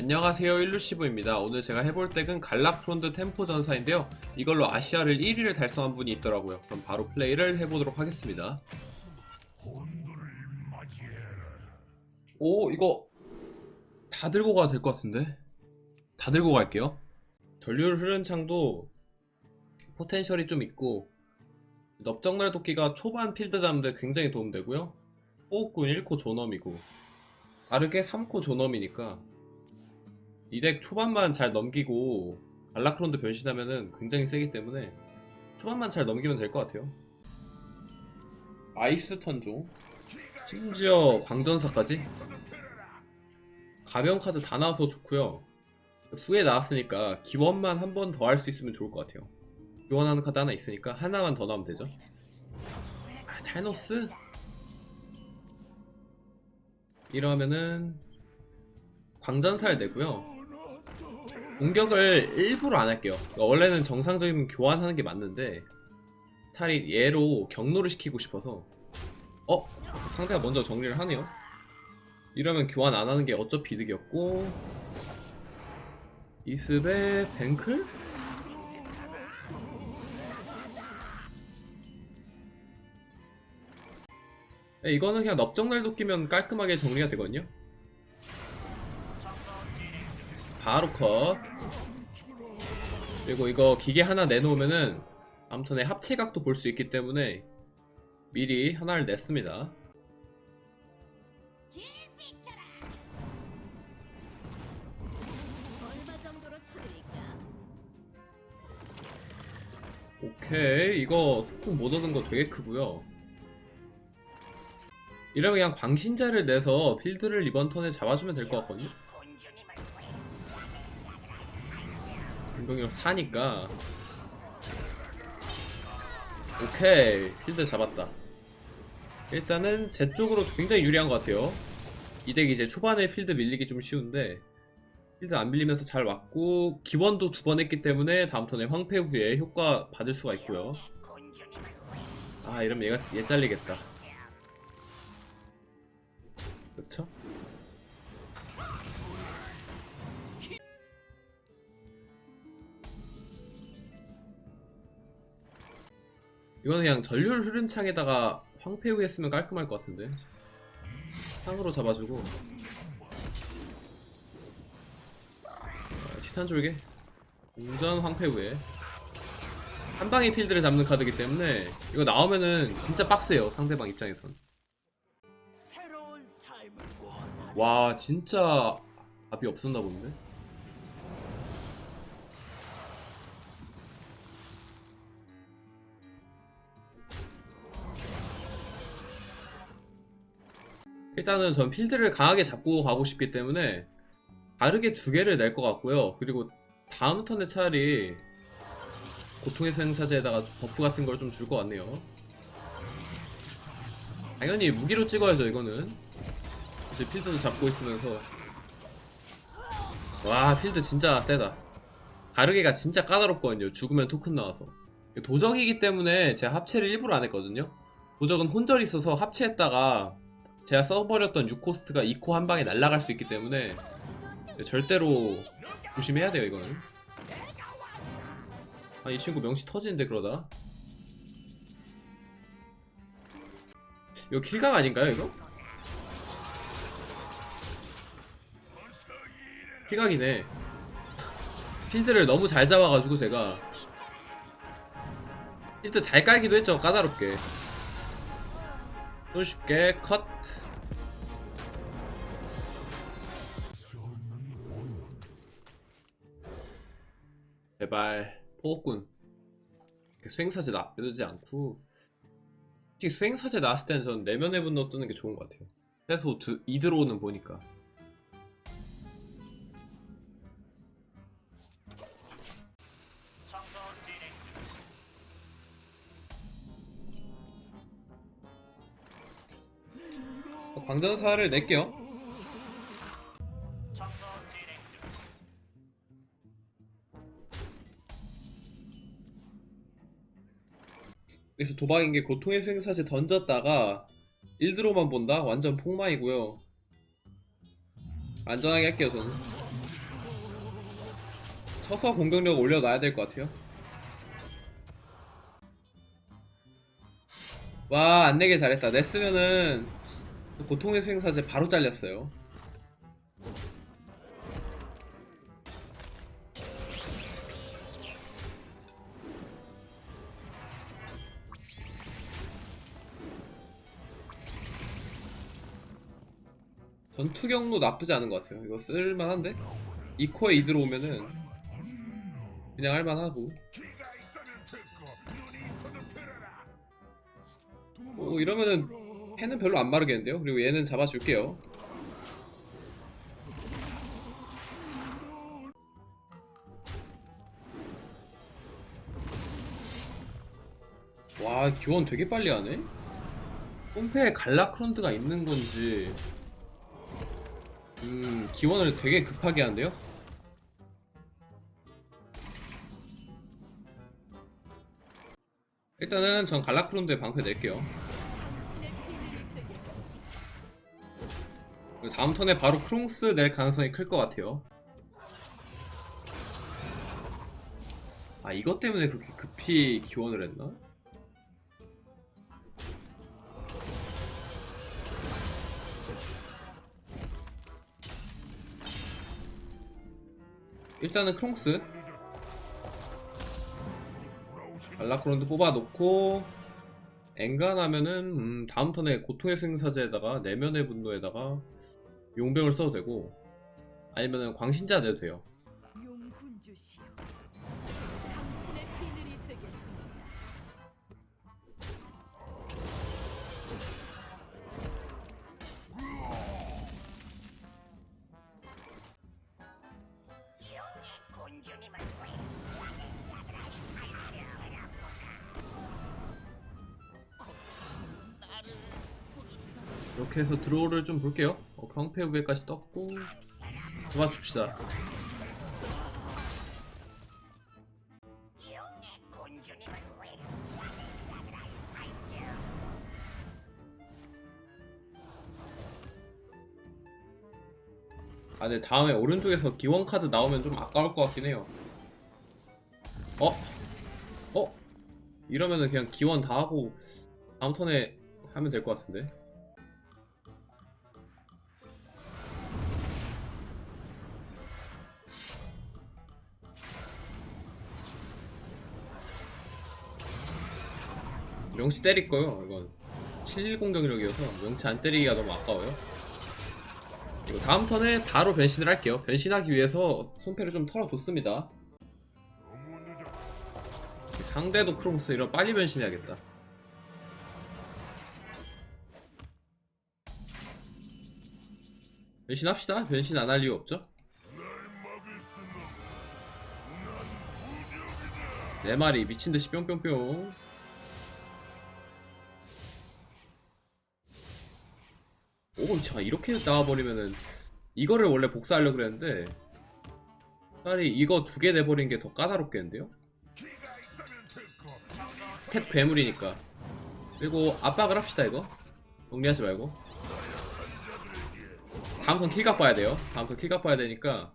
안녕하세요 일루시브입니다. 오늘 제가 해볼 덱은 갈락프론드 템포 전사인데요. 이걸로 아시아를 1위를 달성한 분이 있더라고요. 그럼 바로 플레이를 해보도록 하겠습니다. 오 이거 다 들고 가도 될 것 같은데? 다 들고 갈게요. 전류 흐른 창도 포텐셜이 좀 있고 넙정날 도끼가 초반 필드 잡는데 굉장히 도움되고요. 호흡군 1코 존엄이고 빠르게 3코 존엄이니까 이 덱 초반만 잘 넘기고 갈라크론드 변신하면은 굉장히 세기 때문에 초반만 잘 넘기면 될 것 같아요. 아이스 턴조 심지어 광전사까지 가벼운 카드 다 나와서 좋고요. 후에 나왔으니까 기원만 한 번 더 할 수 있으면 좋을 것 같아요. 기원하는 카드 하나 있으니까 하나만 더 나오면 되죠. 아, 탈노스? 이러면은 광전사를 내고요. 공격을 일부러 안 할게요. 그러니까 원래는 정상적인 교환하는 게 맞는데 차라리 얘로 경로를 시키고 싶어서 어? 상대가 먼저 정리를 하네요. 이러면 교환 안 하는 게 어차피 이득이었고 이습의 뱅클? 네, 이거는 그냥 넙정날도 끼면 깔끔하게 정리가 되거든요. 바로 컷. 그리고 이거 기계 하나 내놓으면은 아무튼에 합체각도 볼 수 있기 때문에 미리 하나를 냈습니다. 오케이 이거 소품 못 얻은 거 되게 크고요. 이러면 그냥 광신자를 내서 필드를 이번 턴에 잡아주면 될 것 같거든요. 운동이랑 사니까 오케이 필드 잡았다. 일단은 제 쪽으로 굉장히 유리한 것 같아요. 이 덱이 이제 초반에 필드 밀리기 좀 쉬운데 필드 안 밀리면서 잘 왔고 기원도 두 번 했기 때문에 다음 턴에 황폐 후에 효과 받을 수가 있고요. 아 이러면 얘가 얘 잘리겠다. 그렇죠? 이거는 그냥 전륜 흐른 창에다가 황폐 후에 쓰면 깔끔할 것 같은데. 창으로 잡아주고. 아, 티탄 졸개 공전 황폐 후에. 한 방에 필드를 잡는 카드이기 때문에 이거 나오면은 진짜 빡세요 상대방 입장에선. 와 진짜 답이 없었나 본데 일단은 전 필드를 강하게 잡고 가고 싶기 때문에 다르게 두 개를 낼 것 같고요. 그리고 다음 턴에 차라리 고통의 생사제에다가 버프 같은 걸 좀 줄 것 같네요. 당연히 무기로 찍어야죠 이거는. 이제 필드도 잡고 있으면서. 와 필드 진짜 세다. 가르게가 진짜 까다롭거든요 죽으면 토큰 나와서. 도적이기 때문에 제가 합체를 일부러 안 했거든요. 도적은 혼절이 있어서 합체했다가 제가 써버렸던 6코스트가 2코 한 방에 날아갈 수 있기 때문에 절대로 조심해야 돼요 이거는. 아 이 친구 명치 터지는데 그러다. 이거 킬각 아닌가요 이거? 킬각이네. 필드를 너무 잘 잡아가지고 제가. 필드 잘 깔기도 했죠 까다롭게 손쉽게 컷. 제발 이렇게 수행사제 나쁘지 않고. 솔직히 수행사제 나왔을 때는 저는 내면의 분노 뜨는 게 좋은 것 같아요. 최소 두, 이 들어오는 보니까 어, 광전사를 낼게요 그래서 도박인 게 고통의 수행사제 던졌다가 1드로만 본다? 완전 폭망이고요 안전하게 할게요 저는 서서 공격력 올려놔야 될 것 같아요. 와, 안 내게 잘했다. 냈으면은 고통의 수행사제 바로 잘렸어요. 전투 경로 나쁘지 않은 것 같아요. 이거 쓸만한데? 이코에 이 들어오면은 그냥 할만하고. 오 이러면은 팬은 별로 안 마르겠는데요? 그리고 얘는 잡아줄게요. 와 기원 되게 빨리 하네? 홈페에 갈라크론드가 있는 건지 음 기원을 되게 급하게 한대요? 일단은 전 갈라크론드에 방패 낼게요 다음 턴에 바로 크롱스 낼 가능성이 클 것 같아요 아 이것 때문에 그렇게 급히 기원을 했나? 일단은 크롱스 갈라크론드 뽑아놓고 엔간하면은 음, 다음 턴에 고통의 승사제에다가 내면의 분노에다가 용병을 써도 되고 아니면은 광신자 내도 돼요. 용군주시여, 지금 당신의 비늘이 되겠습니다. 이렇게 해서 드로우를 좀 볼게요. 어, 경패 우회까지 떴고 도와줍시다. 아, 근데 다음에 오른쪽에서 기원 카드 나오면 좀 아까울 것 같긴 해요. 어? 어? 이러면은 그냥 기원 다 하고 다음 턴에 하면 될 것 같은데. 명치 때릴 거요. 이건 7 공격력이어서 명치 안 때리기가 너무 아까워요. 이거 다음 턴에 바로 변신을 할게요. 변신하기 위해서 손패를 좀 털어줬습니다. 상대도 크롱스 이런 빨리 변신해야겠다. 변신합시다. 변신 안 할 이유 없죠? 네 마리 미친 듯이 뿅뿅뿅. 오, 자 이렇게 나와버리면은 이거를 원래 복사하려고 그랬는데 차라리 이거 두 개 내버린 게 더 까다롭겠는데요? 스택 괴물이니까. 그리고 압박을 합시다 이거. 정리하지 말고. 다음 턴 킬각 봐야 돼요. 다음 턴 킬각 봐야 되니까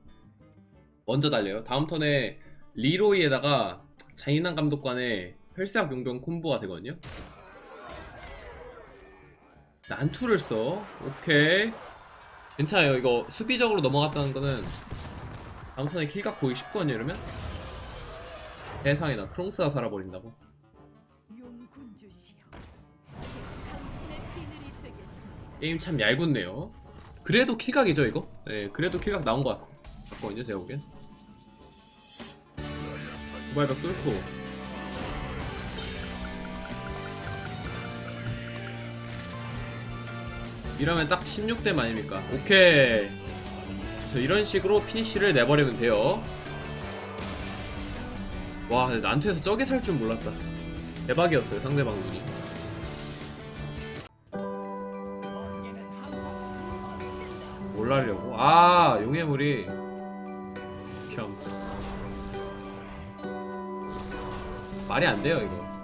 먼저 달려요. 다음 턴에 리로이에다가 잔인한 감독관의 혈세학 용병 콤보가 되거든요 난투를 써. 오케이. 괜찮아요. 이거 수비적으로 넘어갔다는 거는 다음 턴에 킬각 보기 쉽거든요, 이러면? 세상에 나 크롱스가 살아버린다고. 게임 참 얄궂네요. 그래도 킬각이죠, 이거? 네, 그래도 킬각 나온 것 같고. 같거든요, 제가 보기엔. 도발벽 뚫고. 이러면 딱 16대 아닙니까? 오케이. 그래서 이런 식으로 피니쉬를 내버리면 돼요. 와, 난투에서 저게 살 줄 몰랐다. 대박이었어요, 상대방 눈이. 뭘 하려고? 아, 용해물이. 겸. 말이 안 돼요, 이거.